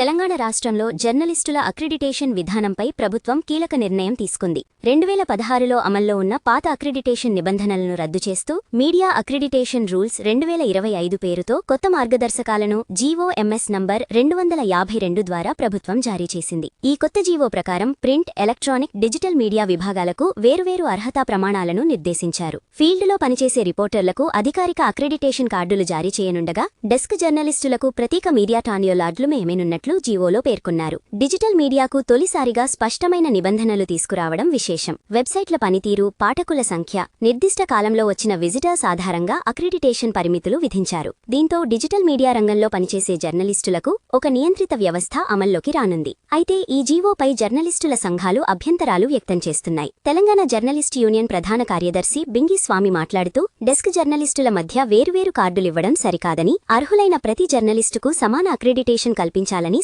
తెలంగాణ రాష్ట్రంలో జర్నలిస్టుల అక్రిడిటేషన్ విధానంపై ప్రభుత్వం కీలక నిర్ణయం తీసుకుంది. రెండు వేల పదహారులో అమల్లో ఉన్న పాత అక్రిడిటేషన్ నిబంధనలను రద్దు చేస్తూ మీడియా అక్రిడిటేషన్ రూల్స్ రెండు వేల ఇరవై ఐదు పేరుతో కొత్త మార్గదర్శకాలను జీవోఎంఎస్ నంబర్ రెండు వందల యాభై రెండు ద్వారా ప్రభుత్వం జారీ చేసింది. ఈ కొత్త జీవో ప్రకారం ప్రింట్ ఎలక్ట్రానిక్ డిజిటల్ మీడియా విభాగాలకు వేరువేరు అర్హతా ప్రమాణాలను నిర్దేశించారు. ఫీల్డ్లో పనిచేసే రిపోర్టర్లకు అధికారిక అక్రిడిటేషన్ కార్డులు జారీ చేయనుండగా డెస్క్ జర్నలిస్టులకు ప్రతీక మీడియా టానియోలార్డులు మేమేనున్నట్లు జీవోలో పేర్కొన్నారు. డిజిటల్ మీడియాకు తొలిసారిగా స్పష్టమైన నిబంధనలు తీసుకురావడం విశేషం. వెబ్సైట్ల పనితీరు పాఠకుల సంఖ్య నిర్దిష్ట కాలంలో వచ్చిన విజిటర్స్ ఆధారంగా అక్రిడిటేషన్ పరిమితులు విధించారు. దీంతో డిజిటల్ మీడియా రంగంలో పనిచేసే జర్నలిస్టులకు ఒక నియంత్రిత వ్యవస్థ అమల్లోకి రానుంది. అయితే ఈ జీవోపై జర్నలిస్టుల సంఘాలు అభ్యంతరాలు వ్యక్తం చేస్తున్నాయి. తెలంగాణ జర్నలిస్ట్ యూనియన్ ప్రధాన కార్యదర్శి బింగి స్వామి మాట్లాడుతూ డెస్క్ జర్నలిస్టుల మధ్య వేరువేరు కార్డులివ్వడం సరికాదని అర్హులైన ప్రతి జర్నలిస్టుకు సమాన అక్రిడిటేషన్ కల్పించాలని